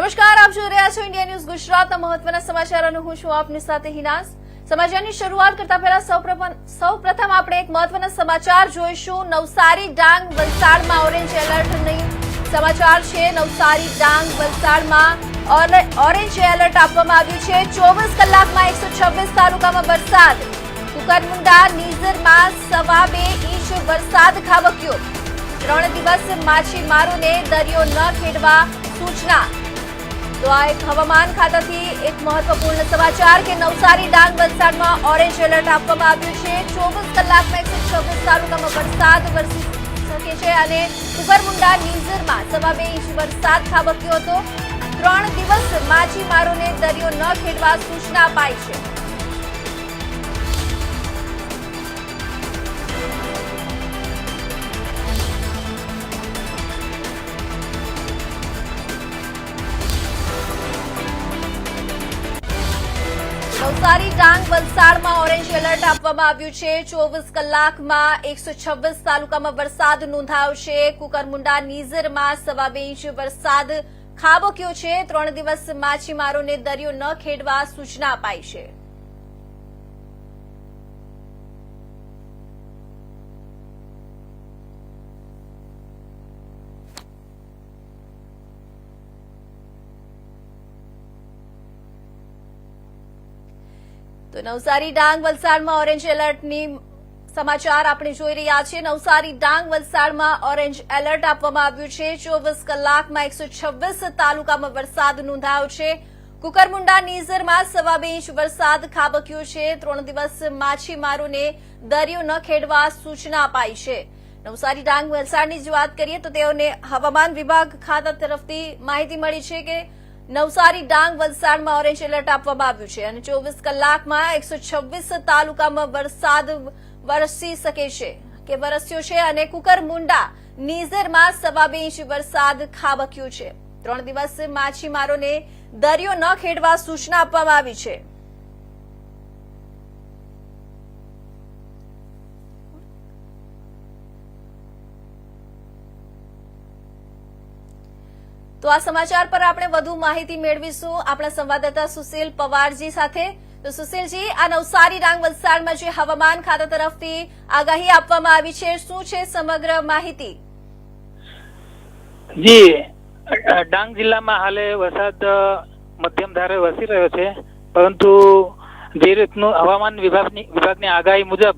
નમસ્કાર, આપ જોઈ રહ્યા છો ઇન્ડિયા ન્યૂઝ ગુજરાતના મહત્વના સમાચાર અને હું છું આપની સાથે હિનાસ. સમાચારની શરૂઆત કરતા પહેલા સૌપ્રથમ સૌપ્રથમ આપણે એક મહત્વના સમાચાર જોઈશું. નવસારી ડાંગ વલસાડમાં ઓરેન્જ એલર્ટ નહીં. સમાચાર છે, નવસારી ડાંગ વલસાડમાં ઓરે- ઓરેન્જ એલર્ટ આપવામાં આવ્યું છે. ચોવીસ કલાકમાં એકસો છવ્વીસ તાલુકામાં વરસાદ. કુકરમુંડા, નીઝરમાં સવા બે ઇંચ વરસાદ ખાબક્યો. ત્રણ દિવસ માછીમારોને દરિયો ન ખેડવા સૂચના. તો આ એક હવામાન ખાતાથી એક મહત્વપૂર્ણ સમાચાર કે નવસારી, ડાંગ, વલસાડમાં ઓરેન્જ એલર્ટ આપવામાં આવ્યું છે. ચોવીસ કલાકમાં એકસો છવ્વીસ તાલુકામાં વરસાદ વરસી શકે છે અને કુકરમુંડા નીઝરમાં સવા બે ઇંચ વરસાદ ખાબક્યો હતો. ત્રણ દિવસ માછીમારોને દરિયો ન ખેડવા સૂચના અપાઈ છે. નવસારી ડાંગ વલસાડમાં ઓરેન્જ એલર્ટ આપવામાં આવ્યું છે. ચોવીસ કલાકમાં એકસો છવ્વીસ તાલુકામાં વરસાદ નોંધાયો છે કુકરમુંડા, નીઝરમાં સવા બે ઇંચ વરસાદ ખાબક્યો છે. ત્રણ દિવસ માછીમારોને દરિયો ન ખેડવા સૂચના અપાઈ છે. તો નવસારી ડાંગ વલસાડમાં ઓરેન્જ એલર્ટની સમાચાર આપણે જોઈ રહ્યા છીએ. નવસારી ડાંગ વલસાડમાં ઓરેન્જ એલર્ટ આપવામાં આવ્યું છે. ચોવીસ કલાકમાં એકસો તાલુકામાં વરસાદ નોંધાયો છે. કુકરમુંડા, નીઝરમાં સવા બે ઇંચ વરસાદ ખાબક્યો છે. ત્રણ દિવસ માછીમારોને દરિયો ન ખેડવા સૂચના અપાઈ છે. નવસારી ડાંગ વલસાડની જ વાત કરીએ તો તેઓને હવામાન વિભાગ ખાતા તરફથી માહિતી મળી છે કે નવસારી ડાંગ વલસાડમાં ઓરેન્જ એલર્ટ આપવામાં આવ્યું છે અને ચોવીસ કલાકમાં એકસો તાલુકામાં વરસાદ વરસી શકે છે કે વરસ્યો છે અને કુકરમુંડા, નીઝરમાં સવા બે ઇંચ વરસાદ ખાબક્યો છે. ત્રણ દિવસ માછીમારોને દરિયો ન ખેડવા સૂચના આપવામાં આવી છે. તો આ સમાચાર પર આપણે વધુ માહિતી મેળવીશું આપણા સંવાદદાતા સુશીલ પવારજી સાથે. તો સુશીલજી, આ નવસારી ડાંગ વલસાડમાં જે હવામાન ખાતા તરફથી આગાહી આપવામાં આવી છે, શું છે સમગ્ર માહિતી? જી, ડાંગ જિલ્લામાં હાલે વરસાદ મધ્યમ ધારે વરસી રહ્યો છે. પરંતુ જે રીતનું હવામાન વિભાગની વિભાગની આગાહી મુજબ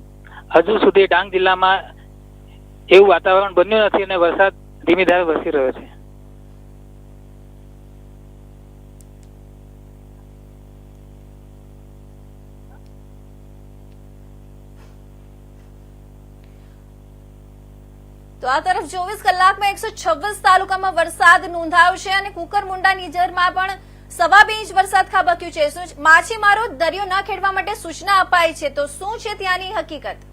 હજુ સુધી ડાંગ જિલ્લામાં એવું વાતાવરણ બન્યું નથી અને વરસાદ ધીમી ધારે વરસી રહ્યો છે. તો આ તરફ ચોવીસ કલાકમાં એકસો છવ્વીસ તાલુકામાં વરસાદ નોંધાયો છે અને કુકરમુંડા નિજરમાં પણ સવા બે ઇંચ વરસાદ ખાબક્યું છે? માછીમારો દરિયો ન ખેડવા માટે સૂચના અપાઈ છે. તો શું છે ત્યાંની હકીકત?